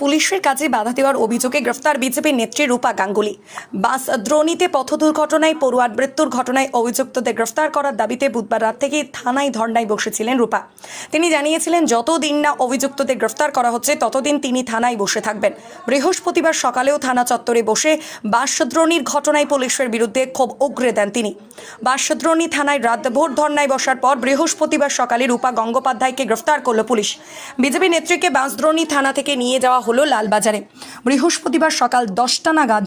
পুলিশের কাজে বাধা দেওয়ার অভিযোগে গ্রেফতার বিজেপি নেত্রী রূপা গাঙ্গুলি। বাস দ্রোণীতে পথ দুর্ঘটনায় পড়ুয়ার মৃত্যুর ঘটনায় অভিযুক্তদের গ্রেফতার করার দাবিতে বুধবার রাত থেকে থানায় ধর্নায় বসেছিলেন রূপা। তিনি জানিয়েছিলেন, যতদিন না অভিযুক্তদের গ্রেফতার করা হচ্ছে, ততদিন তিনি থানায় বসে থাকবেন। বৃহস্পতিবার সকালেও থানা চত্বরে বসে বাসদ্রোণীর ঘটনায় পুলিশের বিরুদ্ধে ক্ষোভ উগরে দেন তিনি। বাসদ্রোণী থানায় রাতভোর ধর্নায় বসার পর বৃহস্পতিবার সকালে রূপা গঙ্গোপাধ্যায়কে গ্রেফতার করল পুলিশ। বিজেপি নেত্রীকে বাঁশদ্রোণী থানা থেকে নিয়ে যাওয়া হলো লালবাজারে। বৃহস্পতিবার সকাল দশটা নাগাদ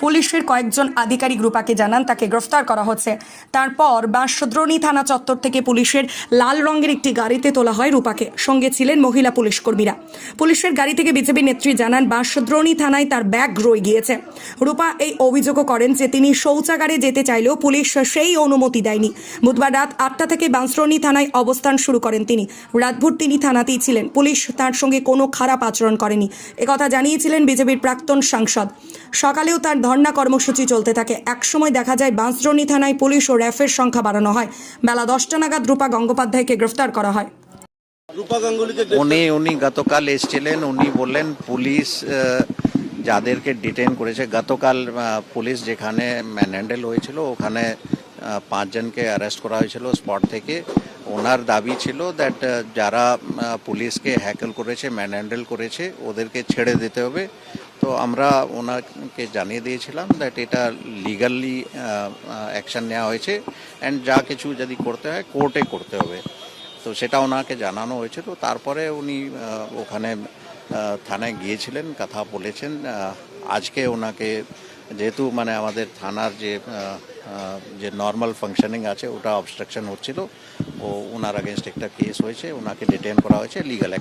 পুলিশের কয়েকজন আধিকারিক রূপাকে জানান তাকে গ্রেফতার করা হচ্ছে। তারপর বাঁশদ্রোণী থানা চত্বর থেকে পুলিশের লাল রঙের একটি গাড়িতে তোলা হয় রূপাকে। সঙ্গে ছিলেন মহিলা পুলিশ কর্মীরা। পুলিশের গাড়ি থেকে বিজেপি নেত্রী জানান, বাঁশদ্রোণী থানায় তার ব্যাগ রয়ে গিয়েছে। রূপা এই অভিযোগও করেন যে তিনি শৌচাগারে যেতে চাইলেও পুলিশ সেই অনুমতি দেয়নি। বুধবার রাত আটটা থেকে বাঁশদ্রোণী থানায় অবস্থান শুরু করেন তিনি। রাতভর তিনি থানাতেই ছিলেন। পুলিশ তার সঙ্গে কোনো খারাপ আচরণ করেনি। একথা জানিয়েছিলেন বিজেপির প্রাক্তন সাংসদ। সকালেও তার ধর্ণা কর্মসূচি চলতে থাকে। একসময় দেখা যায় বাঁশদ্রোণী থানায় পুলিশ ও র্যাফের সংখ্যা বাড়ানো হয়। বেলা দশটা নাগাদ রূপা গঙ্গোপাধ্যায়কে গ্রেফতার করা হয়। উনি উনি গতকাল এসেছিলেন। উনি বললেন পুলিশ যাদেরকে ডিটেন করেছে গতকাল পুলিশ যেখানে ম্যানহ্যান্ডেল হয়েছিল ওখানে পাঁচজনকে অ্যারেস্ট করা হয়েছিল স্পট থেকে। ওনার দাবি ছিল দ্যাট যারা পুলিশকে হ্যাকেল করেছে ম্যানহ্যান্ডেল করেছে ওদেরকে ছেড়ে দিতে হবে। তো আমরা ওনাকে জানিয়ে দিয়েছিলাম দ্যাট এটা লিগালি অ্যাকশন নেওয়া হয়েছে অ্যান্ড যা কিছু যদি করতে হয় কোর্টে করতে হবে। তো সেটা ওনাকে জানানো হয়েছিল তারপরে উনি ওখানে থানায় গিয়েছিলেন, কথা বলেছেন। আজকে ওনাকে যেহেতু মানে আমাদের থানার যে যে নর্মাল ফাংশনিং আছে, ওটা অবস্ট্রাকশন হচ্ছিল। ও ওনার আগেনস্ট একটা কেস হয়েছে, ওনাকে ডিটেন করা হয়েছে লিগাল